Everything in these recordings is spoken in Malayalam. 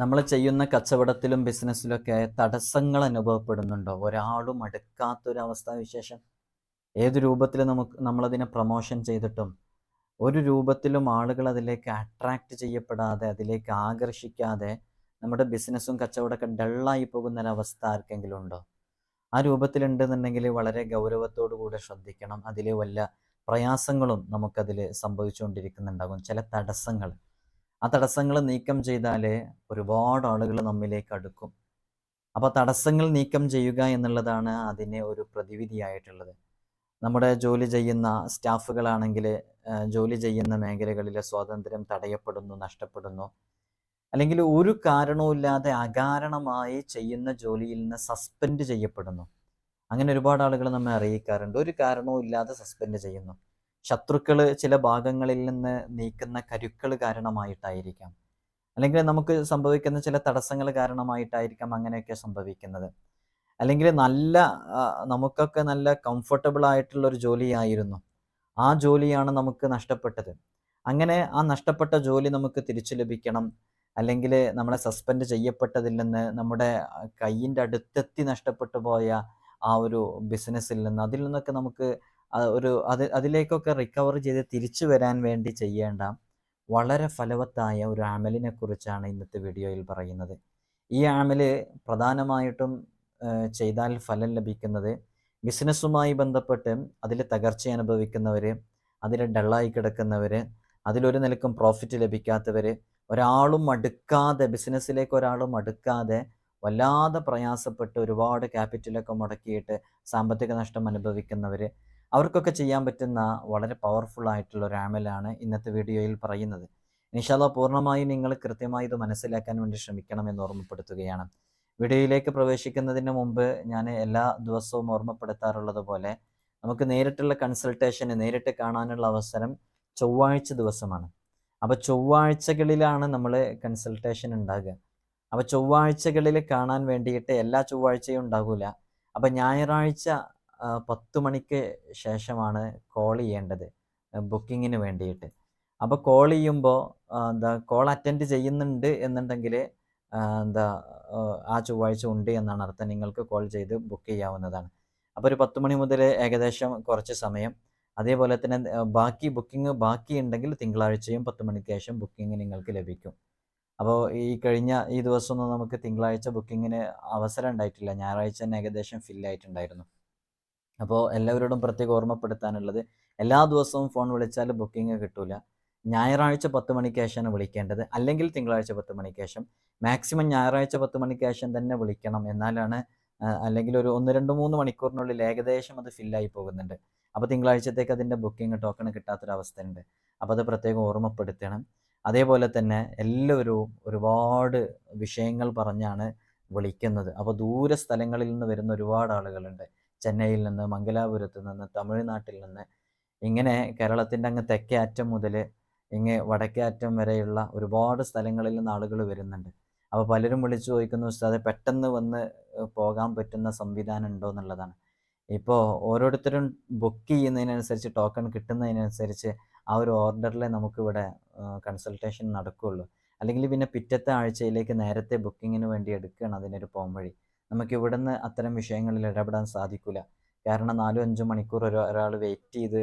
നമ്മൾ ചെയ്യുന്ന കച്ചവടത്തിലും ബിസിനസ്സിലൊക്കെ തടസ്സങ്ങൾ അനുഭവപ്പെടുന്നുണ്ടോ? ഒരാളും അടുക്കാത്തൊരവസ്ഥ വിശേഷം. ഏത് രൂപത്തിൽ നമുക്ക് നമ്മളതിനെ പ്രൊമോഷൻ ചെയ്തിട്ടും ഒരു രൂപത്തിലും ആളുകൾ അതിലേക്ക് അട്രാക്റ്റ് ചെയ്യപ്പെടാതെ അതിലേക്ക് ആകർഷിക്കാതെ നമ്മുടെ ബിസിനസ്സും കച്ചവടമൊക്കെ ഡള്ളായി പോകുന്ന ഒരവസ്ഥ ആർക്കെങ്കിലും ഉണ്ടോ? ആ രൂപത്തിലുണ്ടെന്നുണ്ടെങ്കിൽ വളരെ ഗൗരവത്തോടു കൂടെ ശ്രദ്ധിക്കണം. അതിൽ വല്ല പ്രയാസങ്ങളും നമുക്കതിൽ സംഭവിച്ചുകൊണ്ടിരിക്കുന്നുണ്ടാകും. ചില തടസ്സങ്ങൾ. ആ തടസ്സങ്ങൾ നീക്കം ചെയ്താലേ ഒരുപാട് ആളുകൾ നമ്മിലേക്ക് അടുക്കും. അപ്പോൾ തടസ്സങ്ങൾ നീക്കം ചെയ്യുക എന്നുള്ളതാണ് അതിനെ ഒരു പ്രതിവിധിയായിട്ടുള്ളത്. നമ്മുടെ ജോലി ചെയ്യുന്ന സ്റ്റാഫുകളാണെങ്കിൽ ജോലി ചെയ്യുന്ന മേഖലകളിലെ സ്വാതന്ത്ര്യം തടയപ്പെടുന്നു നഷ്ടപ്പെടുന്നു. അല്ലെങ്കിൽ ഒരു കാരണവുമില്ലാതെ അകാരണമായി ചെയ്യുന്ന ജോലിയിൽ നിന്ന് സസ്പെൻഡ് ചെയ്യപ്പെടുന്നു. അങ്ങനെ ഒരുപാട് ആളുകൾ നമ്മെ അറിയിക്കാറുണ്ട്. ഒരു കാരണവും ഇല്ലാതെ സസ്പെൻഡ് ചെയ്യുന്നു. ശത്രുക്കൾ ചില ഭാഗങ്ങളിൽ നിന്ന് നീക്കുന്ന കരുക്കൾ കാരണമായിട്ടായിരിക്കാം. അല്ലെങ്കിൽ നമുക്ക് സംഭവിക്കുന്ന ചില തടസ്സങ്ങൾ കാരണമായിട്ടായിരിക്കാം അങ്ങനെയൊക്കെ സംഭവിക്കുന്നത്. അല്ലെങ്കിൽ നല്ല നമുക്കൊക്കെ നല്ല കംഫർട്ടബിൾ ആയിട്ടുള്ള ഒരു ജോലിയായിരുന്നു. ആ ജോലിയാണ് നമുക്ക് നഷ്ടപ്പെട്ടത്. അങ്ങനെ ആ നഷ്ടപ്പെട്ട ജോലി നമുക്ക് തിരിച്ചു ലഭിക്കണം. അല്ലെങ്കിൽ നമ്മളെ സസ്പെൻഡ് ചെയ്യപ്പെട്ടതിൽ നിന്ന് നമ്മുടെ കയ്യിന്റെ അടുത്തെത്തി നഷ്ടപ്പെട്ടു പോയ ആ ഒരു ബിസിനസ്സിൽ നിന്ന് അതിൽ നിന്നൊക്കെ നമുക്ക് ഒരു അത് അതിലേക്കൊക്കെ റിക്കവർ ചെയ്ത് തിരിച്ചു വരാൻ വേണ്ടി ചെയ്യേണ്ട വളരെ ഫലവത്തായ ഒരു ആമലിനെ കുറിച്ചാണ് ഇന്നത്തെ വീഡിയോയിൽ പറയുന്നത്. ഈ ആമൽ പ്രധാനമായിട്ടും ചെയ്താൽ ഫലം ലഭിക്കുന്നത് ബിസിനസ്സുമായി ബന്ധപ്പെട്ട് അതിൽ തകർച്ച അനുഭവിക്കുന്നവർ അതിൽ ഡള്ളായി കിടക്കുന്നവർ അതിലൊരു നിലക്കും പ്രോഫിറ്റ് ലഭിക്കാത്തവർ ഒരാളും അടുക്കാതെ ബിസിനസ്സിലേക്ക് ഒരാളും അടുക്കാതെ വല്ലാതെ പ്രയാസപ്പെട്ട് ഒരുപാട് ക്യാപിറ്റലൊക്കെ മുടക്കിയിട്ട് സാമ്പത്തിക നഷ്ടം അനുഭവിക്കുന്നവർ അവർക്കൊക്കെ ചെയ്യാൻ പറ്റുന്ന വളരെ പവർഫുൾ ആയിട്ടുള്ള ഒരു ആമലാണ് ഇന്നത്തെ വീഡിയോയിൽ പറയുന്നത്. നിഷാദ പൂർണമായും നിങ്ങൾ കൃത്യമായി ഇത് മനസ്സിലാക്കാൻ വേണ്ടി ശ്രമിക്കണം എന്ന് ഓർമ്മപ്പെടുത്തുകയാണ്. വീഡിയോയിലേക്ക് പ്രവേശിക്കുന്നതിന് മുമ്പ് ഞാൻ എല്ലാ ദിവസവും ഓർമ്മപ്പെടുത്താറുള്ളത് പോലെ നമുക്ക് നേരിട്ടുള്ള കൺസൾട്ടേഷന് നേരിട്ട് കാണാനുള്ള അവസരം ചൊവ്വാഴ്ച ദിവസമാണ്. അപ്പോൾ ചൊവ്വാഴ്ചകളിലാണ് നമ്മൾ കൺസൾട്ടേഷൻ ഉണ്ടാകുക. അപ്പോൾ ചൊവ്വാഴ്ചകളിൽ കാണാൻ വേണ്ടിയിട്ട് എല്ലാ ചൊവ്വാഴ്ചയും ഉണ്ടാകില്ല അപ്പോൾ ഞായറാഴ്ച പത്ത് മണിക്ക് ശേഷമാണ് കോൾ ചെയ്യേണ്ടത് ബുക്കിങ്ങിന് വേണ്ടിയിട്ട്. അപ്പോൾ കോൾ ചെയ്യുമ്പോൾ എന്താ കോൾ അറ്റൻഡ് ചെയ്യുന്നുണ്ട് എന്നുണ്ടെങ്കിൽ എന്താ ആ, ചൊവ്വാഴ്ച ഉണ്ട് എന്നാണ് അർത്ഥം. നിങ്ങൾക്ക് കോൾ ചെയ്ത് ബുക്ക് ചെയ്യാവുന്നതാണ്. അപ്പോൾ ഒരു പത്ത് മണി മുതൽ ഏകദേശം കുറച്ച് സമയം. അതേപോലെ തന്നെ ബാക്കി ബുക്കിംഗ് ബാക്കി ഉണ്ടെങ്കിൽ തിങ്കളാഴ്ചയും പത്ത് മണിക്ക് ശേഷം ബുക്കിംഗ് നിങ്ങൾക്ക് ലഭിക്കും. അപ്പോൾ ഈ കഴിഞ്ഞ ഈ ദിവസമൊന്നും നമുക്ക് തിങ്കളാഴ്ച ബുക്കിങ്ങിന് അവസരം ഉണ്ടായിട്ടില്ല. ഞായറാഴ്ച തന്നെ ഏകദേശം ഫില്ലായിട്ടുണ്ടായിരുന്നു അപ്പോൾ എല്ലാവരോടും പ്രത്യേകം ഓർമ്മപ്പെടുത്താനുള്ളത് എല്ലാ ദിവസവും ഫോൺ വിളിച്ചാൽ ബുക്കിംഗ് കിട്ടൂല. ഞായറാഴ്ച പത്ത് മണിക്ക് ശേഷമാണ് വിളിക്കേണ്ടത്. അല്ലെങ്കിൽ തിങ്കളാഴ്ച പത്ത് മണിക്ക് ശേഷം. മാക്സിമം ഞായറാഴ്ച പത്ത് മണിക്ക് ശേഷം തന്നെ വിളിക്കണം. എന്നാലാണ് അല്ലെങ്കിൽ ഒരു ഒന്ന് രണ്ട് മൂന്ന് മണിക്കൂറിനുള്ളിൽ ഏകദേശം അത് ഫില്ലായി പോകുന്നുണ്ട്. അപ്പോൾ തിങ്കളാഴ്ചത്തേക്ക് അതിന്റെ ബുക്കിംഗ് ടോക്കൺ കിട്ടാത്തൊരവസ്ഥയുണ്ട്. അപ്പോൾ അത് പ്രത്യേകം ഓർമ്മപ്പെടുത്തണം. അതേപോലെ തന്നെ എല്ലാവരും ഒരുപാട് വിഷയങ്ങൾ പറഞ്ഞാണ് വിളിക്കുന്നത്. അപ്പോൾ ദൂര സ്ഥലങ്ങളിൽ നിന്ന് വരുന്ന ഒരുപാട് ആളുകളുണ്ട്. ചെന്നൈയിൽ നിന്ന് മംഗലാപുരത്ത് നിന്ന് തമിഴ്നാട്ടിൽ നിന്ന് ഇങ്ങനെ കേരളത്തിന്റെ അങ്ങ് തെക്കേ അറ്റം മുതൽ ഇങ്ങ് വടക്കേ അറ്റം വരെയുള്ള ഒരുപാട് സ്ഥലങ്ങളിൽ നിന്ന് ആളുകൾ വരുന്നുണ്ട്. അപ്പോൾ പലരും വിളിച്ചു ചോദിക്കുന്നു ഉസ്താദെ പെട്ടെന്ന് വന്ന് പോകാൻ പറ്റുന്ന സംവിധാനം ഉണ്ടോ എന്നുള്ളതാണ്. ഇപ്പോൾ ഓരോരുത്തരും ബുക്ക് ചെയ്യുന്നതിനനുസരിച്ച് ടോക്കൺ കിട്ടുന്നതിനനുസരിച്ച് ആ ഒരു ഓർഡറിലെ നമുക്കിവിടെ കൺസൾട്ടേഷൻ നടക്കുകയുള്ളൂ. അല്ലെങ്കിൽ പിന്നെ പിറ്റത്തെ ആഴ്ചയിലേക്ക് നേരത്തെ ബുക്കിങ്ങിന് വേണ്ടി എടുക്കുകയാണ് അതിനൊരു പോംവഴി. നമുക്ക് ഇവിടുന്ന് അത്തരം വിഷയങ്ങളിൽ ഇടപെടാൻ സാധിക്കില്ല കാരണം നാലും അഞ്ചും മണിക്കൂർ ഒരു ഒരാൾ വെയിറ്റ് ചെയ്ത്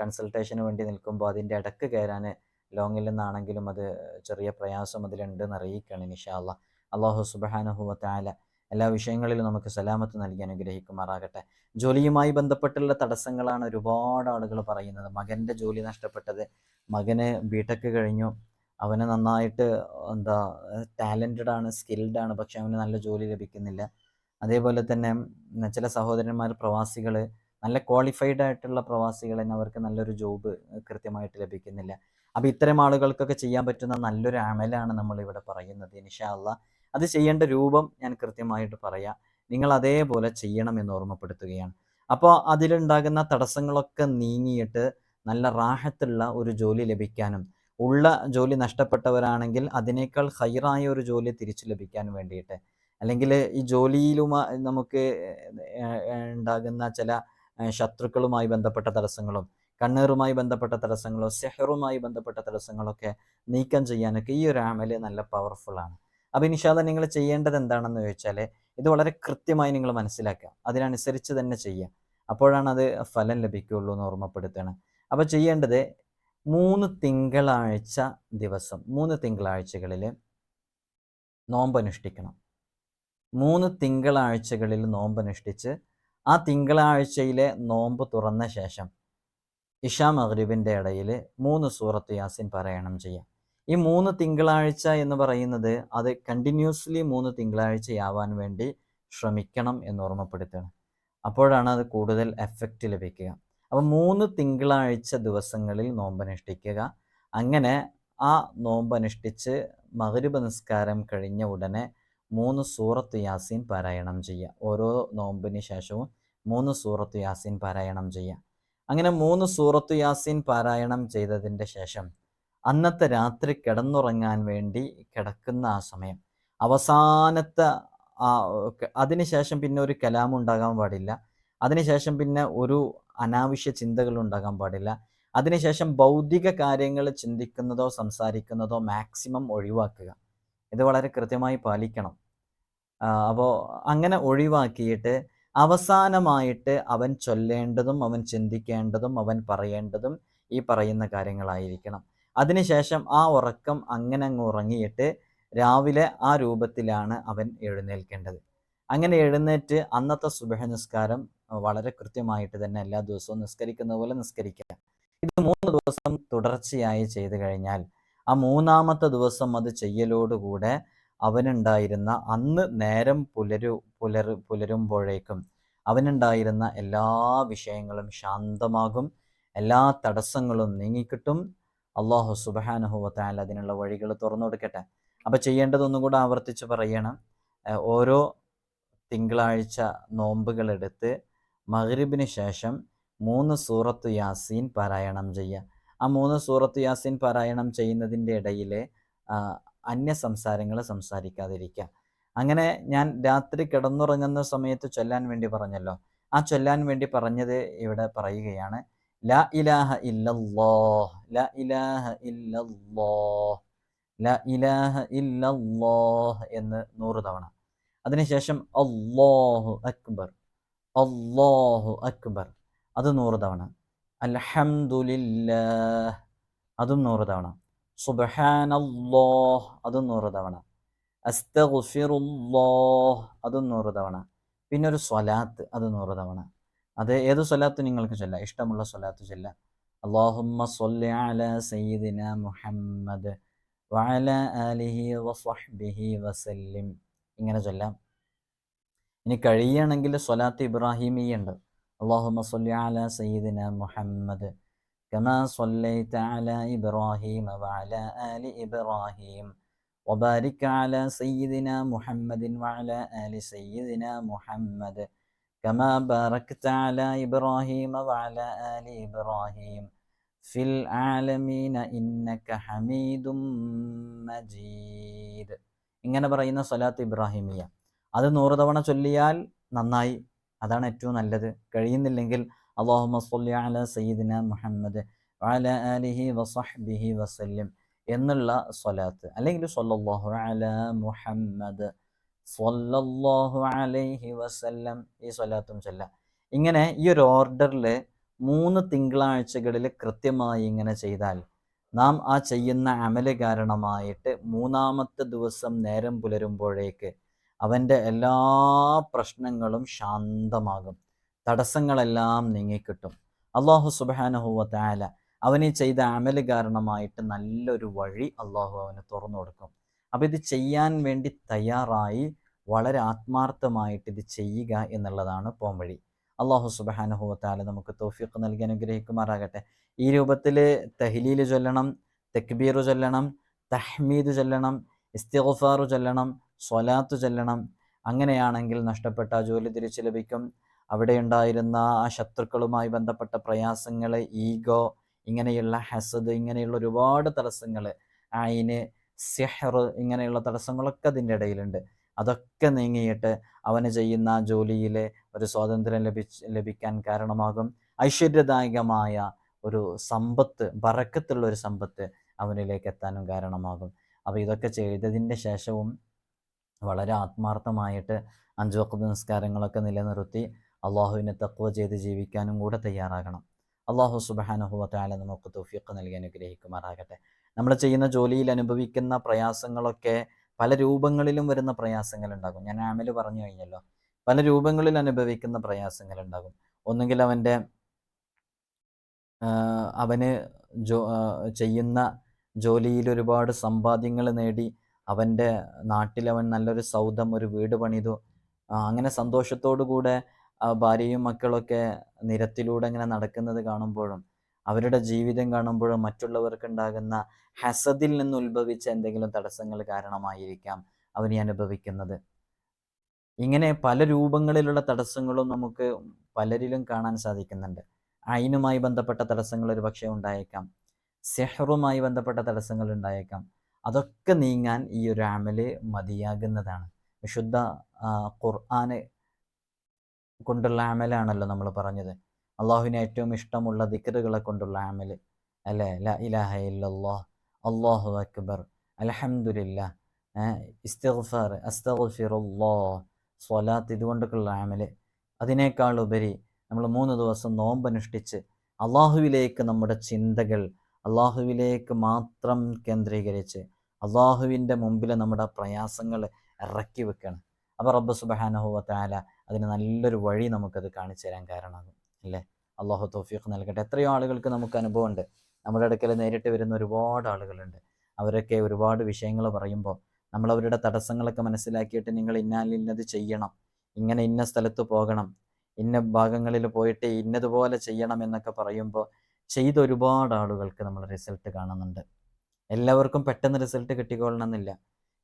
കൺസൾട്ടേഷന് വേണ്ടി നിൽക്കുമ്പോൾ അതിന്റെ ഇടയ്ക്ക് കയറാൻ ലോങ്ങിൽ നിന്നാണെങ്കിലും അത് ചെറിയ പ്രയാസം അതിലുണ്ടെന്ന് അറിയിക്കുകയാണ് നിഷാല്ല അള്ളാഹു സുബഹാനഹുവ താല എല്ലാ വിഷയങ്ങളിലും നമുക്ക് സലാമത്ത് നൽകി അനുഗ്രഹിക്കുമാറാകട്ടെ. ജോലിയുമായി ബന്ധപ്പെട്ടുള്ള തടസ്സങ്ങളാണ് ഒരുപാട് ആളുകൾ പറയുന്നത്. മകന്റെ ജോലി നഷ്ടപ്പെട്ടത് മകന് ബിടെക് കഴിഞ്ഞു അവന് നന്നായിട്ട് എന്താ ടാലന്റഡ് ആണ് സ്കിൽഡ് ആണ് പക്ഷെ അവന് നല്ല ജോലി ലഭിക്കുന്നില്ല. അതേപോലെ തന്നെ ചില സഹോദരന്മാർ പ്രവാസികൾ നല്ല ക്വാളിഫൈഡ് ആയിട്ടുള്ള പ്രവാസികൾ തന്നെ അവർക്ക് നല്ലൊരു ജോബ് കൃത്യമായിട്ട് ലഭിക്കുന്നില്ല. അപ്പോൾ ഇത്തരം ആളുകൾക്കൊക്കെ ചെയ്യാൻ പറ്റുന്ന നല്ലൊരു അമലാണ് നമ്മൾ ഇവിടെ പറയുന്നത്. ഇൻഷാല്ല അത് ചെയ്യേണ്ട രൂപം ഞാൻ കൃത്യമായിട്ട് പറയാം. നിങ്ങൾ അതേപോലെ ചെയ്യണം എന്ന് ഓർമ്മപ്പെടുത്തുകയാണ്. അപ്പോൾ അതിലുണ്ടാകുന്ന തടസ്സങ്ങളൊക്കെ നീങ്ങിയിട്ട് നല്ല റാഹത്തുള്ള ഒരു ജോലി ലഭിക്കാനും ഉള്ള ജോലി നഷ്ടപ്പെട്ടവരാണെങ്കിൽ അതിനേക്കാൾ ഹൈറായ ഒരു ജോലി തിരിച്ചു ലഭിക്കാൻ വേണ്ടിയിട്ട് അല്ലെങ്കിൽ ഈ ജോലിയിലുമാ നമുക്ക് ഉണ്ടാകുന്ന ചില ശത്രുക്കളുമായി ബന്ധപ്പെട്ട തടസ്സങ്ങളും കണ്ണീറുമായി ബന്ധപ്പെട്ട തടസ്സങ്ങളോ സെഹറുമായി ബന്ധപ്പെട്ട തടസ്സങ്ങളൊക്കെ നീക്കം ചെയ്യാനൊക്കെ ഈ ഒരു ആമൽ നല്ല പവർഫുള്ളാണ് അപ്പോൾ ഇനിഷാദ നിങ്ങൾ ചെയ്യേണ്ടത് എന്താണെന്ന് ചോദിച്ചാൽ ഇത് വളരെ കൃത്യമായി നിങ്ങൾ മനസ്സിലാക്കുക. അതിനനുസരിച്ച് തന്നെ ചെയ്യുക. അപ്പോഴാണ് അത് ഫലം ലഭിക്കുകയുള്ളൂ എന്ന് ഓർമ്മപ്പെടുത്തുകയാണ്. അപ്പോൾ ചെയ്യേണ്ടത് മൂന്ന് തിങ്കളാഴ്ച ദിവസം മൂന്ന് തിങ്കളാഴ്ചകളിൽ നോമ്പനുഷ്ഠിക്കണം. മൂന്ന് തിങ്കളാഴ്ചകളിൽ നോമ്പനുഷ്ഠിച്ച് ആ തിങ്കളാഴ്ചയിലെ നോമ്പ് തുറന്ന ശേഷം ഇഷാ മഗ്രിബിന്റെ ഇടയിൽ മൂന്ന് സൂറത്ത് യാസിൻ പാരായണം ചെയ്യാം. ഈ മൂന്ന് തിങ്കളാഴ്ച എന്ന് പറയുന്നത് അത് കണ്ടിന്യൂസ്ലി മൂന്ന് തിങ്കളാഴ്ചയാവാൻ വേണ്ടി ശ്രമിക്കണം എന്ന് ഓർമ്മപ്പെടുത്തുകയാണ്. അപ്പോഴാണ് അത് കൂടുതൽ എഫക്റ്റ് ലഭിക്കുക. അപ്പോൾ മൂന്ന് തിങ്കളാഴ്ച ദിവസങ്ങളിൽ നോമ്പനുഷ്ഠിക്കുക അങ്ങനെ ആ നോമ്പനുഷ്ഠിച്ച് മകരുപ നിസ്കാരം കഴിഞ്ഞ ഉടനെ മൂന്ന് സൂറത്ത് യാസീൻ പാരായണം ചെയ്യുക ഓരോ നോമ്പിന് ശേഷവും മൂന്ന് സൂറത്ത് യാസീൻ പാരായണം ചെയ്യുക അങ്ങനെ മൂന്ന് സൂറത്ത് യാസീൻ പാരായണം ചെയ്തതിന്റെ ശേഷം അന്നത്തെ രാത്രി കിടന്നുറങ്ങാൻ വേണ്ടി കിടക്കുന്ന ആ സമയം. അവസാനത്തെ അതിനുശേഷം പിന്നെ ഒരു കലാം ഉണ്ടാകാൻ പാടില്ല. അതിനുശേഷം പിന്നെ ഒരു അനാവശ്യ ചിന്തകൾ ഉണ്ടാകാൻ പാടില്ല. അതിനുശേഷം ഭൗതിക കാര്യങ്ങൾ ചിന്തിക്കുന്നതോ സംസാരിക്കുന്നതോ മാക്സിമം ഒഴിവാക്കുക. ഇത് വളരെ കൃത്യമായി പാലിക്കണം. അപ്പോൾ അങ്ങനെ ഒഴിവാക്കിയിട്ട് അവസാനമായിട്ട് അവൻ ചൊല്ലേണ്ടതും അവൻ ചിന്തിക്കേണ്ടതും അവൻ പറയേണ്ടതും ഈ പറയുന്ന കാര്യങ്ങളായിരിക്കണം. അതിനുശേഷം ആ ഉറക്കം അങ്ങനെ അങ്ങ് ഉറങ്ങിയിട്ട് രാവിലെ ആ രൂപത്തിലാണ് അവൻ എഴുന്നേൽക്കേണ്ടത്. അങ്ങനെ എഴുന്നേറ്റ് അന്നത്തെ സുബഹ നിസ്കാരം വളരെ കൃത്യമായിട്ട് തന്നെ എല്ലാ ദിവസവും നിസ്കരിക്കുന്ന പോലെ നിസ്കരിക്കുക. ഇത് മൂന്ന് ദിവസം തുടർച്ചയായി ചെയ്തു കഴിഞ്ഞാൽ ആ മൂന്നാമത്തെ ദിവസം അത് ചെയ്യലോടുകൂടെ അവനുണ്ടായിരുന്ന അന്ന് നേരം പുലരു പുലർ പുലരുമ്പോഴേക്കും അവനുണ്ടായിരുന്ന എല്ലാ വിഷയങ്ങളും ശാന്തമാകും. എല്ലാ തടസ്സങ്ങളും നീങ്ങിക്കിട്ടും. അള്ളാഹു സുബാനുഹുവത്തായാൽ അതിനുള്ള വഴികൾ തുറന്നു കൊടുക്കട്ടെ. അപ്പോൾ ചെയ്യേണ്ടതൊന്നും കൂടെ ആവർത്തിച്ച് പറയണം. ഓരോ തിങ്കളാഴ്ച നോമ്പുകളെടുത്ത് മഹ്രിബിന് ശേഷം മൂന്ന് സൂറത്ത് യാസീൻ പാരായണം ചെയ്യുക. ആ മൂന്ന് സൂറത്ത് യാസീൻ പാരായണം ചെയ്യുന്നതിന്റെ ഇടയിൽ അന്യ സംസാരങ്ങൾ സംസാരിക്കാതിരിക്കുക അങ്ങനെ ഞാൻ രാത്രി കിടന്നുറങ്ങുന്ന സമയത്ത് ചൊല്ലാൻ വേണ്ടി പറഞ്ഞല്ലോ. ആ ചൊല്ലാൻ വേണ്ടി പറഞ്ഞത് ഇവിടെ പറയുകയാണ് ലാ ഇലാഹ ഇല്ലല്ലാഹ് ലാ ഇലാഹ ഇല്ലല്ലാഹ് ലാ ഇലാഹ ഇല്ലല്ലാഹ് എന്ന് നൂറ് തവണ. അതിനുശേഷം അല്ലാഹു അക്ബർ അല്ലാഹു അക്ബർ അത് നൂറ് തവണ. അൽഹംദുലില്ലാഹ് അതും നൂറ് തവണ. സുബ്ഹാനല്ലാഹ് അതും നൂറ് തവണ. അസ്തഗ്ഫിറുല്ലാഹ് അതും നൂറ് തവണ. പിന്നെ ഒരു സ്വലാത്ത് അത് നൂറ് തവണ. അത് ഏത് സ്വലാത്ത് നിങ്ങൾക്ക് ചൊല്ല. ഇഷ്ടമുള്ള സ്വലാത്ത് ചൊല്ല. അള്ളാഹുമ്മ സ്വല്ലി അല സയ്യിദിന മുഹമ്മദ് വഅല ആലിഹി വസ്വഹ്ബിഹി വസല്ലിം. ഇങ്ങനെ ചൊല്ലാം. ഇനി കഴിയുകയാണെങ്കിൽ സ്വലാത്ത് ഇബ്രാഹിമി ഉണ്ട് അള്ളാഹുമ്മ സ്വല്ലി അല സയ്യിദിന മുഹമ്മദ് كما صليت على إبراهيم وعلى آل إبراهيم وبارك على سيدنا محمد وعلى آل سيدنا محمد كما باركت على إبراهيم وعلى آل إبراهيم في العالمين إنك حميد مجيد ഇങ്ങനെ പറയുന്ന സ്വലാത്ത് ഇബ്രാഹിമിയ അത് നൂറ് തവണ ചൊല്ലിയാൽ നന്നായി അതാണ് ഏറ്റവും നല്ലത് കഴിയുന്നില്ലെങ്കിൽ അള്ളാഹുമ സല്ലി അല സയ്യിദിന മുഹമ്മദ് അല അലിഹി വസഹ്ബിഹി വസല്ലിം എന്നുള്ള സ്വലാത്ത്. അല്ലെങ്കിൽ സല്ലല്ലാഹു അല മുഹമ്മദ് സല്ലല്ലാഹു അലൈഹി വസല്ലം ഈ സ്വലാത്തും ചൊല്ല. ഇങ്ങനെ ഈ ഒരു ഓർഡറിൽ മൂന്ന് തിങ്കളാഴ്ചകളിൽ കൃത്യമായി ഇങ്ങനെ ചെയ്താൽ നാം ആ ചെയ്യുന്ന അമല കാരണമായിട്ട് മൂന്നാമത്തെ ദിവസം നേരം പുലരുമ്പോഴേക്ക് അവന്റെ എല്ലാ പ്രശ്നങ്ങളും ശാന്തമാകും. തടസ്സങ്ങളെല്ലാം നീങ്ങിക്കിട്ടും. അള്ളാഹു സുബാനഹുവ താല അവന് ചെയ്ത അമൽ കാരണമായിട്ട് നല്ലൊരു വഴി അള്ളാഹു അവന് തുറന്നു കൊടുക്കും. അപ്പം ഇത് ചെയ്യാൻ വേണ്ടി തയ്യാറായി വളരെ ആത്മാർത്ഥമായിട്ട് ഇത് ചെയ്യുക എന്നുള്ളതാണ് പോംവഴി അള്ളാഹു സുബാനഹുവ താല നമുക്ക് തോഫിക്ക് നൽകി അനുഗ്രഹിക്കുമാറാകട്ടെ. ഈ രൂപത്തിൽ തഹ്ലീൽ ചൊല്ലണം തെക്ബീർ ചൊല്ലണം തഹ്മീദ് ചൊല്ലണം ഇസ്തിഗ്ഫാറു ചൊല്ലണം സ്വലാത്ത് ചൊല്ലണം. അങ്ങനെയാണെങ്കിൽ നഷ്ടപ്പെട്ട ജോലി തിരിച്ചു ലഭിക്കും. അവിടെ ഉണ്ടായിരുന്ന ആ ശത്രുക്കളുമായി ബന്ധപ്പെട്ട പ്രയാസങ്ങൾ ഈഗോ ഇങ്ങനെയുള്ള ഹസദ് ഇങ്ങനെയുള്ള ഒരുപാട് തടസ്സങ്ങൾ അയിന് സിഹർ ഇങ്ങനെയുള്ള തടസ്സങ്ങളൊക്കെ അതിന്റെ ഇടയിലുണ്ട്. അതൊക്കെ നീങ്ങിയിട്ട് അവന് ചെയ്യുന്ന ജോലിയിൽ ഒരു സ്വാതന്ത്ര്യം ലഭിച്ച് ലഭിക്കാൻ കാരണമാകും. ഐശ്വര്യദായകമായ ഒരു സമ്പത്ത് ബറക്കത്തുള്ള ഒരു സമ്പത്ത് അവനിലേക്ക് എത്താനും കാരണമാകും. അപ്പോൾ ഇതൊക്കെ ചെയ്തതിന്റെ ശേഷവും വളരെ ആത്മാർത്ഥമായിട്ട് അഞ്ചു വക്കത്ത് നിസ്കാരങ്ങളൊക്കെ നിലനിർത്തി അള്ളാഹുവിനെ തക്വ ചെയ്ത് ജീവിക്കാനും കൂടെ തയ്യാറാകണം. അള്ളാഹു സുബഹാനുഹുവത്തായ നമുക്ക് തൗഫീഖ് നൽകി അനുഗ്രഹിക്കുമാറാകട്ടെ. നമ്മൾ ചെയ്യുന്ന ജോലിയിൽ അനുഭവിക്കുന്ന പ്രയാസങ്ങളൊക്കെ പല രൂപങ്ങളിലും വരുന്ന പ്രയാസങ്ങൾ ഉണ്ടാകും ഞാൻ ആമിൽ പറഞ്ഞു കഴിഞ്ഞല്ലോ. പല രൂപങ്ങളിൽ അനുഭവിക്കുന്ന പ്രയാസങ്ങൾ ഉണ്ടാകും ഒന്നുകിൽ അവന്റെ അവന് ജോ ചെയ്യുന്ന ജോലിയിൽ ഒരുപാട് സമ്പാദ്യങ്ങൾ നേടി അവന്റെ നാട്ടിൽ അവൻ നല്ലൊരു സൗധം ഒരു വീട് പണിതു. അങ്ങനെ സന്തോഷത്തോടു കൂടെ ഭാര്യയും മക്കളൊക്കെ നിരത്തിലൂടെ ഇങ്ങനെ നടക്കുന്നത് കാണുമ്പോഴും അവരുടെ ജീവിതം കാണുമ്പോഴും മറ്റുള്ളവർക്ക് ഉണ്ടാകുന്ന ഹസദിൽ നിന്ന് ഉത്ഭവിച്ച എന്തെങ്കിലും തടസ്സങ്ങൾ കാരണമായിരിക്കാം അവനെ അനുഭവിക്കുന്നത്. ഇങ്ങനെ പല രൂപങ്ങളിലുള്ള തടസ്സങ്ങളും നമുക്ക് പലരിലും കാണാൻ സാധിക്കുന്നുണ്ട്. അയിനുമായി ബന്ധപ്പെട്ട തടസ്സങ്ങൾ ഒരു പക്ഷേ ഉണ്ടായേക്കാം. സെഹറുമായി ബന്ധപ്പെട്ട തടസ്സങ്ങൾ ഉണ്ടായേക്കാം. അതൊക്കെ നീങ്ങാൻ ഈ ഒരു അമൽ മതിയാകുന്നതാണ്. വിശുദ്ധ ഖുർആന് കൊണ്ടുള്ള അമലാണല്ലോ നമ്മൾ പറഞ്ഞത്. അള്ളാഹുവിന് ഏറ്റവും ഇഷ്ടമുള്ള ദിക്കറുകളെ കൊണ്ടുള്ള അമൽ അല്ലേ? ല ഇലാഹ ഇല്ലല്ലാഹ്. അള്ളാഹു അക്ബർ. അലഹമുല്ല സ്വലാത്ത് ഇതുകൊണ്ടൊക്കെയുള്ള അമൽ അതിനേക്കാൾ ഉപരി നമ്മൾ മൂന്ന് ദിവസം നോമ്പനുഷ്ഠിച്ച് അള്ളാഹുവിലേക്ക് നമ്മുടെ ചിന്തകൾ അള്ളാഹുവിലേക്ക് മാത്രം കേന്ദ്രീകരിച്ച് അള്ളാഹുവിന്റെ മുമ്പിൽ നമ്മുടെ പ്രയാസങ്ങൾ ഇറക്കി വെക്കണം. അപ്പോൾ റബ്ബ് സുബഹാനഹുവത്താല അതിന് നല്ലൊരു വഴി നമുക്കത് കാണിച്ചു തരാൻ കാരണമാകും അല്ലേ? അള്ളാഹു തോഫീഖ് നൽകട്ടെ. എത്രയോ ആളുകൾക്ക് നമുക്ക് അനുഭവമുണ്ട്. നമ്മുടെ അടുക്കൽ നേരിട്ട് വരുന്ന ഒരുപാട് ആളുകളുണ്ട്. അവരൊക്കെ ഒരുപാട് വിഷയങ്ങൾ പറയുമ്പോൾ നമ്മൾ അവരുടെ തടസ്സങ്ങളൊക്കെ മനസ്സിലാക്കിയിട്ട് നിങ്ങൾ ഇന്നാലിന്നത് ചെയ്യണം ഇങ്ങനെ ഇന്ന സ്ഥലത്ത് പോകണം ഇന്ന ഭാഗങ്ങളിൽ പോയിട്ട് ഇന്നതുപോലെ ചെയ്യണം എന്നൊക്കെ പറയുമ്പോൾ ചെയ്ത ഒരുപാട് ആളുകൾക്ക് നമ്മൾ റിസൾട്ട് കാണുന്നുണ്ട്. എല്ലാവർക്കും പെട്ടെന്ന് റിസൾട്ട് കിട്ടിക്കൊള്ളണമെന്നില്ല.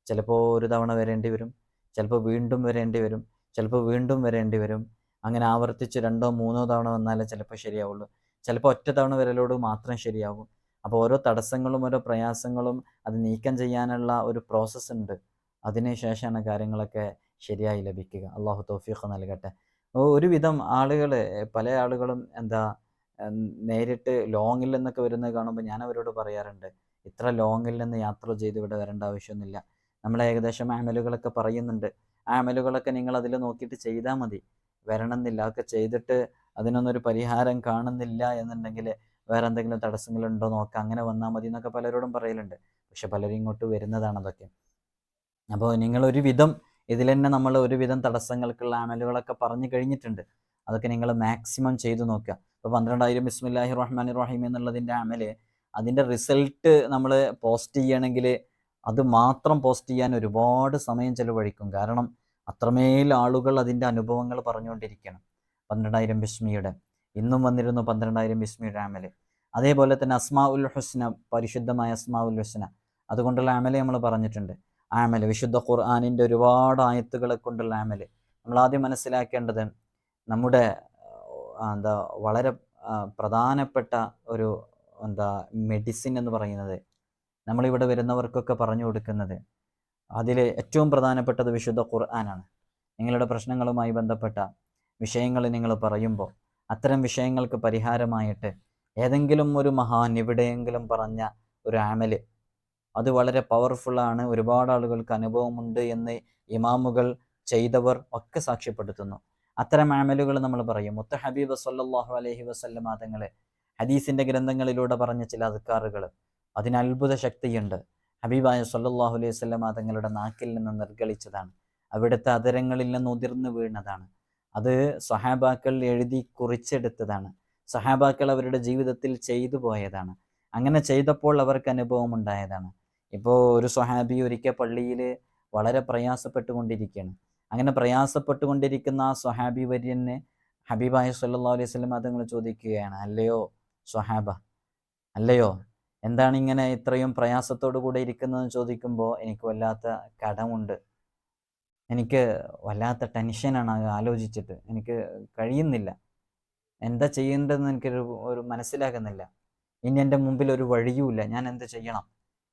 ചിലപ്പോൾ ഒരു തവണ വരേണ്ടി വരും ചിലപ്പോൾ വീണ്ടും വരേണ്ടി വരും. ചിലപ്പോൾ വീണ്ടും വരേണ്ടി വരും. അങ്ങനെ ആവർത്തിച്ച് രണ്ടോ മൂന്നോ തവണ വന്നാലേ ചിലപ്പോൾ ശരിയാവുള്ളൂ. ചിലപ്പോൾ ഒറ്റ തവണ വരലോട് മാത്രം ശരിയാവും. അപ്പോൾ ഓരോ തടസ്സങ്ങളും ഓരോ പ്രയാസങ്ങളും അത് നീക്കം ചെയ്യാനുള്ള ഒരു പ്രോസസ്സ് ഉണ്ട്. അതിനുശേഷമാണ് കാര്യങ്ങളൊക്കെ ശരിയായി ലഭിക്കുക. അള്ളാഹു തൗഫീഖ് നൽകട്ടെ. ഒരുവിധം ആളുകൾ പല ആളുകളും എന്താ നേരിട്ട് ലോങ്ങിൽ നിന്നൊക്കെ വരുന്നത് കാണുമ്പോൾ ഞാൻ അവരോട് പറയാറുണ്ട് ഇത്ര ലോങ്ങിൽ നിന്ന് യാത്ര ചെയ്ത് ഇവിടെ വരേണ്ട ആവശ്യമൊന്നുമില്ല. നമ്മൾ ഏകദേശം ആമലുകളൊക്കെ പറയുന്നുണ്ട്. ആമലുകളൊക്കെ നിങ്ങൾ അതിൽ നോക്കിയിട്ട് ചെയ്താൽ മതി. വരണമെന്നില്ല അതൊക്കെ ചെയ്തിട്ട് അതിനൊന്നൊരു പരിഹാരം കാണുന്നില്ല എന്നുണ്ടെങ്കിൽ വേറെ എന്തെങ്കിലും തടസ്സങ്ങളുണ്ടോ നോക്കാം അങ്ങനെ വന്നാൽ മതി എന്നൊക്കെ പലരോടും പറയലുണ്ട്. പക്ഷെ പലരും ഇങ്ങോട്ട് വരുന്നതാണ് അതൊക്കെ. അപ്പോൾ നിങ്ങൾ ഒരുവിധം ഇതിൽ തന്നെ നമ്മൾ ഒരുവിധം തടസ്സങ്ങൾക്കുള്ള ആമലുകളൊക്കെ പറഞ്ഞു കഴിഞ്ഞിട്ടുണ്ട്. അതൊക്കെ നിങ്ങൾ മാക്സിമം ചെയ്തു നോക്കുക. ഇപ്പോൾ പന്ത്രണ്ടായിരം ബിസ്മില്ലാഹി റഹ്മാൻ റഹീം എന്നുള്ളതിന്റെ അമൽ അതിന്റെ റിസൾട്ട് നമ്മൾ പോസ്റ്റ് ചെയ്യണമെങ്കിൽ അത് മാത്രം പോസ്റ്റ് ചെയ്യാൻ ഒരുപാട് സമയം ചിലവഴിക്കും. കാരണം അത്രമേൽ ആളുകൾ അതിന്റെ അനുഭവങ്ങൾ പറഞ്ഞുകൊണ്ടിരിക്കണം. പന്ത്രണ്ടായിരം ബിസ്മിയുടെ. ഇന്നും വന്നിരുന്നു പന്ത്രണ്ടായിരം ബിസ്മി അമൽ. അതേപോലെ തന്നെ അസ്മാ ഉൽ ഹുസ്ന പരിശുദ്ധമായ അസ്മാ ഉൽ ഹുസ്ന. അതുകൊണ്ടുള്ള ആമല നമ്മൾ പറഞ്ഞിട്ടുണ്ട്. ആമൽ വിശുദ്ധ ഖുർആാനിന്റെ ഒരുപാട് ആയത്തുകളെ കൊണ്ടുള്ള ആമൽ നമ്മൾ ആദ്യം മനസ്സിലാക്കേണ്ടത് നമ്മുടെ എന്താ വളരെ പ്രധാനപ്പെട്ട ഒരു എന്താ മെഡിസിൻ എന്ന് പറയുന്നത് നമ്മളിവിടെ വരുന്നവർക്കൊക്കെ പറഞ്ഞു കൊടുക്കുന്നത്. അതിൽ ഏറ്റവും പ്രധാനപ്പെട്ടത് വിശുദ്ധ ഖുർആനാണ്. നിങ്ങളുടെ പ്രശ്നങ്ങളുമായി ബന്ധപ്പെട്ട വിഷയങ്ങൾ നിങ്ങൾ പറയുമ്പോൾ അത്തരം വിഷയങ്ങൾക്ക് പരിഹാരമായിട്ട് ഏതെങ്കിലും ഒരു മഹാൻ എവിടെയെങ്കിലും പറഞ്ഞ ഒരു ആമൽ അത് വളരെ പവർഫുള്ളാണ് ഒരുപാട് ആളുകൾക്ക് അനുഭവമുണ്ട് എന്ന് ഇമാമുകൾ ചെയ്തവർ ഒക്കെ സാക്ഷ്യപ്പെടുത്തുന്നു. അത്തരം ആമലുകൾ നമ്മൾ പറയും. മുത്ത ഹബീബ് സല്ലാഹു അലഹി വസ്ല്ലം തങ്ങളെ ഹദീസിന്റെ ഗ്രന്ഥങ്ങളിലൂടെ പറഞ്ഞ ചില അധികാറുകൾ അതിന് അത്ഭുത ശക്തിയുണ്ട് ഹബീബായ സല്ലാഹു അലൈഹി വസ്ലം തങ്ങളുടെ നാക്കിൽ നിന്ന് നിർഗളിച്ചതാണ്. അവിടുത്തെ അതരങ്ങളിൽ നിന്ന് ഉതിർന്നു വീണതാണ്. അത് സഹാബാക്കൾ എഴുതി കുറിച്ചെടുത്തതാണ്. സഹാബാക്കൾ അവരുടെ ജീവിതത്തിൽ ചെയ്തു പോയതാണ്. അങ്ങനെ ചെയ്തപ്പോൾ അവർക്ക് അനുഭവം ഉണ്ടായതാണ്. ഇപ്പോൾ ഒരു സ്വഹാബി ഒരിക്കൽ പള്ളിയിൽ വളരെ പ്രയാസപ്പെട്ടുകൊണ്ടിരിക്കുകയാണ്. അങ്ങനെ പ്രയാസപ്പെട്ടുകൊണ്ടിരിക്കുന്ന ആ സ്വഹാബി വര്യന് ഹബീബായ സല്ലാ അലൈഹി സ്വലം അതങ്ങൾ ചോദിക്കുകയാണ് അല്ലയോ സ്വഹാബ അല്ലയോ? എന്താണ് ഇങ്ങനെ ഇത്രയും പ്രയാസത്തോടു കൂടെ ഇരിക്കുന്നതെന്ന് ചോദിക്കുമ്പോൾ എനിക്ക് വല്ലാത്ത കടമുണ്ട്. എനിക്ക് വല്ലാത്ത ടെൻഷനാണ് അത് ആലോചിച്ചിട്ട്. എനിക്ക് കഴിയുന്നില്ല. എന്താ ചെയ്യേണ്ടതെന്ന് എനിക്കൊരു ഒരു മനസ്സിലാകുന്നില്ല. ഇനി എന്റെ മുമ്പിൽ ഒരു വഴിയുമില്ല. ഞാൻ എന്ത് ചെയ്യണം?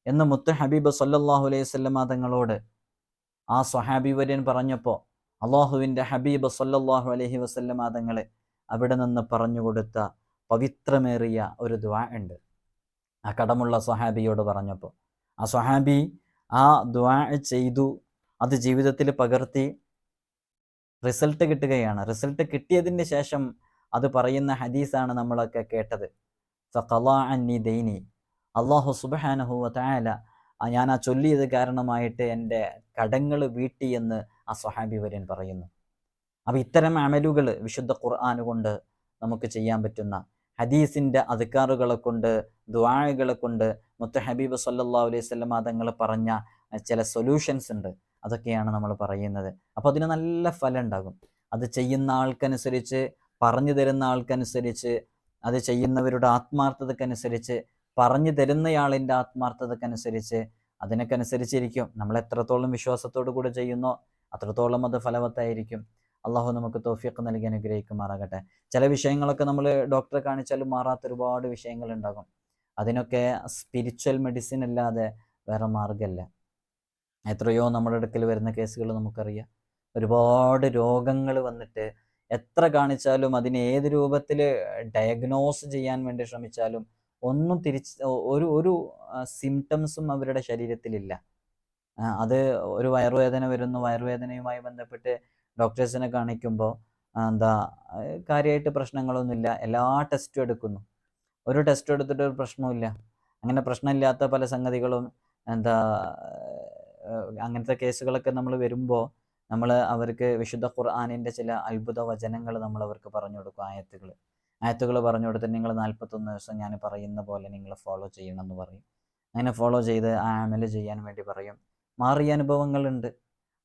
എന്ന് മുത്തു ഹബീബ് സല്ലാഹു അലൈഹി സ്വല്ലമ തങ്ങളോട് ആ സ്വഹാബി വര്യൻ പറഞ്ഞപ്പോൾ അള്ളാഹുവിന്റെ ഹബീബ് സല്ലാഹു അലഹി തങ്ങളെ അവിടെ നിന്ന് പറഞ്ഞു കൊടുത്ത പവിത്രമേറിയ ഒരു ദ്വാ ഉണ്ട്. ആ കടമുള്ള സഹാബിയോട് പറഞ്ഞപ്പോൾ ആ സഹാബി ആ ദ്വാ ചെയ്തു അത് ജീവിതത്തിൽ പകർത്തി റിസൾട്ട് കിട്ടുകയാണ്. റിസൾട്ട് കിട്ടിയതിന് ശേഷം അത് പറയുന്ന ഹദീസാണ് നമ്മളൊക്കെ കേട്ടത്. അന്നി ദൈനി അള്ളാഹു സുബഹാനഹു ആ ഞാൻ ആ ചൊല്ലിയത് കാരണമായിട്ട് എന്റെ കടങ്ങൾ വീട്ടി എന്ന് ആ സ്വഹാബി വര്യൻ പറയുന്നു. അപ്പോൾ ഇത്തരം അമലുകൾ വിശുദ്ധ ഖുർആൻ കൊണ്ട് നമുക്ക് ചെയ്യാൻ പറ്റുന്ന ഹദീസിന്റെ അധികാറുകളെ കൊണ്ട് ദ്വാഴകളെ കൊണ്ട് മുത്ത ഹബീബ് സല്ലാ അലൈഹി സ്വലം തങ്ങൾ പറഞ്ഞ ചില സൊല്യൂഷൻസ് ഉണ്ട്. അതൊക്കെയാണ് നമ്മൾ പറയുന്നത്. അപ്പോൾ അതിന് നല്ല ഫലം ഉണ്ടാകും. അത് ചെയ്യുന്ന ആൾക്കനുസരിച്ച് പറഞ്ഞു തരുന്ന ആൾക്കനുസരിച്ച് അത് ചെയ്യുന്നവരുടെ ആത്മാർത്ഥതക്കനുസരിച്ച് പറഞ്ഞു തരുന്നയാളിന്റെ ആത്മാർത്ഥതക്കനുസരിച്ച് അതിനൊക്കെ അനുസരിച്ചിരിക്കും. നമ്മൾ എത്രത്തോളം വിശ്വാസത്തോടു കൂടെ ചെയ്യുന്നോ അത്രത്തോളം അത് ഫലവത്തായിരിക്കും. അള്ളാഹു നമുക്ക് തോഫിയൊക്കെ നൽകി അനുഗ്രഹിക്കുമാറാകട്ടെ. ചില വിഷയങ്ങളൊക്കെ നമ്മൾ ഡോക്ടറെ കാണിച്ചാലും മാറാത്ത ഒരുപാട് വിഷയങ്ങൾ ഉണ്ടാകും അതിനൊക്കെ സ്പിരിച്വൽ മെഡിസിൻ അല്ലാതെ വേറെ മാർഗമല്ല എത്രയോ നമ്മുടെ അടുക്കൽ വരുന്ന കേസുകൾ നമുക്കറിയാം. ഒരുപാട് രോഗങ്ങൾ വന്നിട്ട് എത്ര കാണിച്ചാലും അതിനെ ഏത് രൂപത്തിൽ ഡയഗ്നോസ് ചെയ്യാൻ വേണ്ടി ശ്രമിച്ചാലും ഒന്നും തിരിച്ച് ഒരു ഒരു സിംറ്റംസും അവരുടെ ശരീരത്തിലില്ല. അത് ഒരു വയറുവേദന വരുന്നു വയറുവേദനയുമായി ബന്ധപ്പെട്ട് ഡോക്ടേഴ്സിനെ കാണിക്കുമ്പോൾ എന്താ കാര്യമായിട്ട് പ്രശ്നങ്ങളൊന്നുമില്ല. എല്ലാ ടെസ്റ്റും എടുക്കുന്നു. ഒരു ടെസ്റ്റും എടുത്തിട്ട് ഒരു പ്രശ്നവും അങ്ങനെ പ്രശ്നമില്ലാത്ത പല സംഗതികളും എന്താ അങ്ങനത്തെ കേസുകളൊക്കെ നമ്മൾ വരുമ്പോൾ നമ്മൾ അവർക്ക് വിശുദ്ധ ഖുർആാനിന്റെ ചില അത്ഭുത വചനങ്ങൾ നമ്മൾ അവർക്ക് പറഞ്ഞു കൊടുക്കും ആയത്തുകൾ. ആയത്തുകൾ പറഞ്ഞു കൊടുത്ത് നിങ്ങൾ നാൽപ്പത്തൊന്ന് ദിവസം ഞാൻ പറയുന്ന പോലെ നിങ്ങൾ ഫോളോ ചെയ്യണം എന്ന് പറയും. അങ്ങനെ ഫോളോ ചെയ്ത് ആ അമൽ ചെയ്യാൻ വേണ്ടി പറയും. മാറിയ അനുഭവങ്ങളുണ്ട്.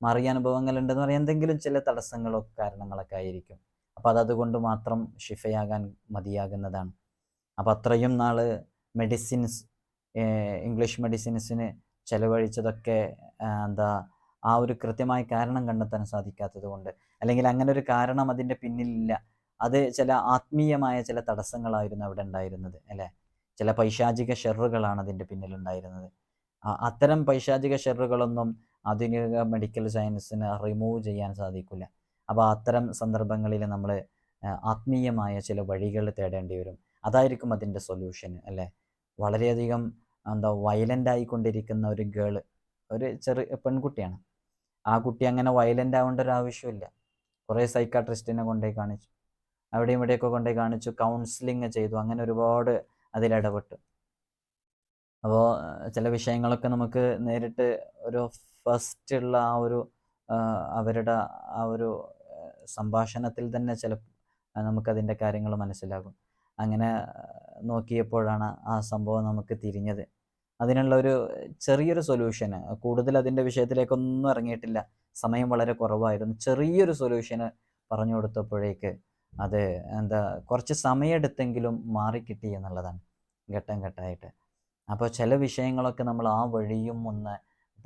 മാറിയ അനുഭവങ്ങളുണ്ടെന്ന് പറയാൻ എന്തെങ്കിലും ചില തടസ്സങ്ങളോ കാരണങ്ങളൊക്കെ ആയിരിക്കും. അപ്പോൾ അത് അതുകൊണ്ട് മാത്രം ഷിഫയാകാൻ മതിയാകുന്നതാണ്. അപ്പോൾ അത്രയും നാൾ മെഡിസിൻസ് ഇംഗ്ലീഷ് മെഡിസിൻസിന് ചെലവഴിച്ചതൊക്കെ എന്താ ആ ഒരു കൃത്യമായ കാരണം കണ്ടെത്താൻ സാധിക്കാത്തത് കൊണ്ട് അല്ലെങ്കിൽ അങ്ങനെ ഒരു കാരണം അതിന്റെ പിന്നിലില്ല. അത് ചില ആത്മീയമായ ചില തടസ്സങ്ങളായിരുന്നു അവിടെ ഉണ്ടായിരുന്നത് അല്ലേ? ചില പൈശാചിക ഷെറുകളാണ് അതിന്റെ പിന്നിലുണ്ടായിരുന്നത്. അത്തരം പൈശാചിക ഷെറുകളൊന്നും ആധുനിക മെഡിക്കൽ സയൻസിന് റിമൂവ് ചെയ്യാൻ സാധിക്കില്ല. അപ്പോൾ അത്തരം സന്ദർഭങ്ങളിൽ നമ്മൾ ആത്മീയമായ ചില വഴികൾ തേടേണ്ടി വരും. അതായിരിക്കും അതിന്റെ സൊല്യൂഷൻ അല്ലേ? വളരെയധികം എന്താ വയലന്റ് ആയിക്കൊണ്ടിരിക്കുന്ന ഒരു ഗേൾ ഒരു ചെറു പെൺകുട്ടിയാണ്. ആ കുട്ടി അങ്ങനെ വയലന്റ് ആവേണ്ട ഒരു ആവശ്യമില്ല. കുറേ സൈക്കാട്രിസ്റ്റിനെ കൊണ്ടുപോയി കാണിച്ചു. അവിടെയും ഇവിടെയൊക്കെ കൊണ്ടുപോയി കാണിച്ചു. കൗൺസിലിംഗ് ചെയ്തു. അങ്ങനെ ഒരുപാട് അതിലിടപെട്ടു അപ്പോൾ ചില വിഷയങ്ങളൊക്കെ നമുക്ക് നേരിട്ട് ഒരു ഫസ്റ്റ് ഉള്ള ആ ഒരു അവരുടെ ആ ഒരു സംഭാഷണത്തിൽ തന്നെ ചില നമുക്കതിന്റെ കാര്യങ്ങൾ മനസ്സിലാകും. അങ്ങനെ നോക്കിയപ്പോഴാണ് ആ സംഭവം നമുക്ക് തിരിഞ്ഞത്. അതിനുള്ള ഒരു ചെറിയൊരു സൊല്യൂഷന് കൂടുതൽ അതിന്റെ വിഷയത്തിലേക്കൊന്നും ഇറങ്ങിയിട്ടില്ല. സമയം വളരെ കുറവായിരുന്നു. ചെറിയൊരു സൊല്യൂഷന് പറഞ്ഞു കൊടുത്തപ്പോഴേക്ക് അത് എന്താ കുറച്ച് സമയമെടുത്തെങ്കിലും മാറിക്കിട്ടി എന്നുള്ളതാണ് ഘട്ടം ഘട്ടമായിട്ട്. അപ്പോൾ ചില വിഷയങ്ങളൊക്കെ നമ്മൾ ആ വഴിയും ഒന്ന്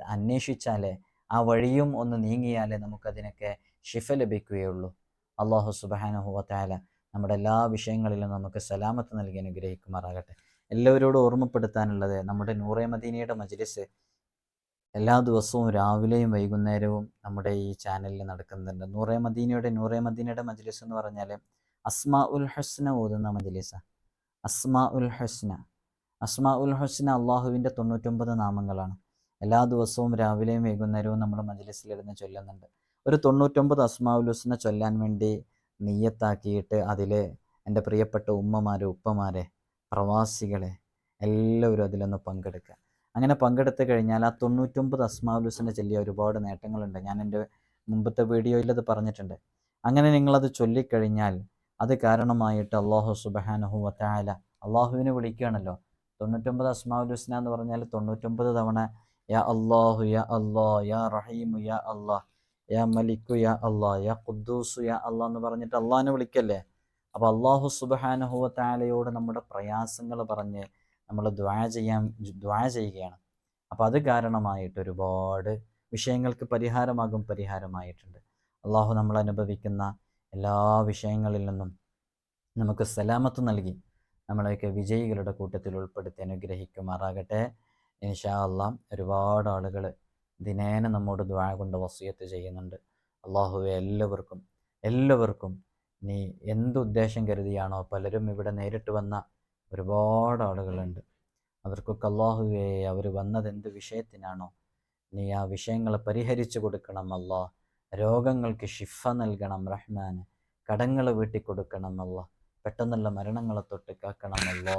അന്വേഷിച്ചാലേ ആ വഴിയും ഒന്ന് നീങ്ങിയാലേ നമുക്കതിനൊക്കെ ഷിഫ ലഭിക്കുകയുള്ളൂ. അള്ളാഹു സുബാനുഹുവത്തായ നമ്മുടെ എല്ലാ വിഷയങ്ങളിലും നമുക്ക് സലാമത്ത് നൽകി അനുഗ്രഹിക്കുമാറാകട്ടെ. എല്ലാവരോടും ഓർമ്മപ്പെടുത്താനുള്ളത് നമ്മുടെ നൂറെ മദീനയുടെ മജ്ലിസ് എല്ലാ ദിവസവും രാവിലെയും വൈകുന്നേരവും നമ്മുടെ ഈ ചാനലിൽ നടക്കുന്നുണ്ട്. നൂറെ മദീനയുടെ നൂറെ മദീനയുടെ മജ്ലിസ് എന്ന് പറഞ്ഞാൽ അസ്മാ ഉൽ ഹസ്ന ഓതുന്ന മജ്ലിസ. അസ്മാ ഉൽ ഹസ്ന. അസ്മാ ഉൽ ഹസ്ന അള്ളാഹുവിന്റെ തൊണ്ണൂറ്റൊമ്പത് നാമങ്ങളാണ്. എല്ലാ ദിവസവും രാവിലെയും വൈകുന്നേരവും നമ്മൾ മജ്ലിസിലിരുന്ന് ചൊല്ലുന്നുണ്ട്. ഒരു തൊണ്ണൂറ്റൊമ്പത് അസ്മാവുലൂസിനെ ചൊല്ലാൻ വേണ്ടി നീയത്താക്കിയിട്ട് അതിൽ എന്റെ പ്രിയപ്പെട്ട ഉമ്മമാരെ ഉപ്പമാരെ പ്രവാസികളെ എല്ലാവരും അതിലൊന്ന് പങ്കെടുക്കുക. അങ്ങനെ പങ്കെടുത്തു കഴിഞ്ഞാൽ ആ തൊണ്ണൂറ്റൊമ്പത് അസ്മാവുലുസിനെ ചൊല്ലിയ ഒരുപാട് നേട്ടങ്ങളുണ്ട്. ഞാൻ എന്റെ മുമ്പത്തെ വീഡിയോയിൽ അത് പറഞ്ഞിട്ടുണ്ട്. അങ്ങനെ നിങ്ങളത് ചൊല്ലിക്കഴിഞ്ഞാൽ അത് കാരണമായിട്ട് അള്ളാഹു സുബഹാനഹു വത്തായാല അള്ളാഹുവിനെ വിളിക്കുകയാണല്ലോ. തൊണ്ണൂറ്റൊമ്പത് അസ്മാവുലുസ്ന എന്ന് പറഞ്ഞാൽ തൊണ്ണൂറ്റൊമ്പത് തവണ യാ അള്ളാഹു യാ അള്ളാ യാ റഹീമു യാ അള്ളാ യാ മലിക്കു യാ അള്ളാ യാ ഖുദ്ദൂസു യാ അള്ളാ എന്ന് പറഞ്ഞിട്ട് അള്ളാഹിനെ വിളിക്കല്ലേ? അപ്പോൾ അള്ളാഹു സുബഹാനഹുവ താലയോട് നമ്മുടെ പ്രയാസങ്ങൾ പറഞ്ഞ് നമ്മൾ ദ്വാ ചെയ്യാൻ ദ്വാ ചെയ്യുകയാണ്. അപ്പോൾ അത് കാരണമായിട്ട് ഒരുപാട് വിഷയങ്ങൾക്ക് പരിഹാരമാകും പരിഹാരമായിട്ടുണ്ട്. അള്ളാഹു നമ്മൾ അനുഭവിക്കുന്ന എല്ലാ വിഷയങ്ങളിൽ നിന്നും നമുക്ക് സലാമത്ത് നൽകി നമ്മളെയൊക്കെ വിജയികളുടെ കൂട്ടത്തിൽ ഉൾപ്പെടുത്തി അനുഗ്രഹിക്കുമാറാകട്ടെ. ഇൻഷാ അള്ളാം ഒരുപാട് ആളുകൾ ദിനേന നമ്മോട് ദ്വാ കൊണ്ട് വസിയത്ത് ചെയ്യുന്നുണ്ട്. അള്ളാഹുവെ എല്ലാവർക്കും എല്ലാവർക്കും നീ എന്തുദ്ദേശം കരുതിയാണോ പലരും ഇവിടെ നേരിട്ട് വന്ന ഒരുപാട് ആളുകളുണ്ട്. അവർക്കൊക്കെ അള്ളാഹുവെ അവർ വന്നത് എന്ത് വിഷയത്തിനാണോ? നീ ആ വിഷയങ്ങളെ പരിഹരിച്ചു കൊടുക്കണം അള്ളാഹ് രോഗങ്ങൾക്ക് ഷിഫ നൽകണം റഹ്മാന്. കടങ്ങൾ വീട്ടിക്കൊടുക്കണം കൊടുക്കണം പെട്ടെന്നുള്ള മരണങ്ങളെ തൊട്ട് കാക്കണമല്ലോ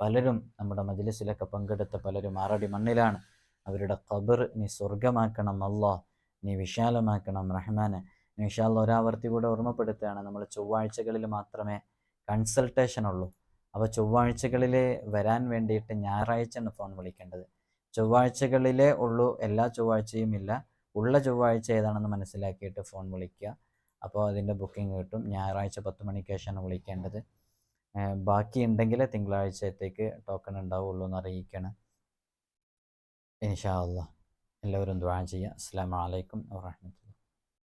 പലരും നമ്മുടെ മജ്ലിസിലൊക്കെ പങ്കെടുത്ത പലരും ആറടി മണ്ണിലാണ്. അവരുടെ ഖബർ നീ സ്വർഗമാക്കണം അള്ളാ നീ വിശാലമാക്കണം റഹ്മാന്. ഇൻഷാല്ല ഒരാവർത്തി കൂടെ ഓർമ്മപ്പെടുത്തുകയാണ്. നമ്മൾ ചൊവ്വാഴ്ചകളിൽ മാത്രമേ കൺസൾട്ടേഷൻ ഉള്ളൂ. അപ്പോൾ ചൊവ്വാഴ്ചകളിൽ വരാൻ വേണ്ടിയിട്ട് ഞായറാഴ്ചയാണ് ഫോൺ വിളിക്കേണ്ടത്. ചൊവ്വാഴ്ചകളിലേ ഉള്ളൂ എല്ലാ ചൊവ്വാഴ്ചയും ഇല്ല. ഉള്ള ചൊവ്വാഴ്ച ഏതാണെന്ന് മനസ്സിലാക്കിയിട്ട് ഫോൺ വിളിക്കുക. അപ്പോൾ അതിന്റെ ബുക്കിംഗ് കിട്ടും. ഞായറാഴ്ച പത്ത് മണിക്ക് ശേഷമാണ് വിളിക്കേണ്ടത്. ബാക്കി ഉണ്ടെങ്കിൽ തിങ്കളാഴ്ചത്തേക്ക് ടോക്കൺ ഉണ്ടാവുള്ളൂ എന്ന് അറിയിക്കണം. ഇൻഷാ അള്ളാഹ് എല്ലാവരും ദ്വാ ചെയ്യുക. അസ്സാം വലൈക്കും വാഹമത്തുള്ള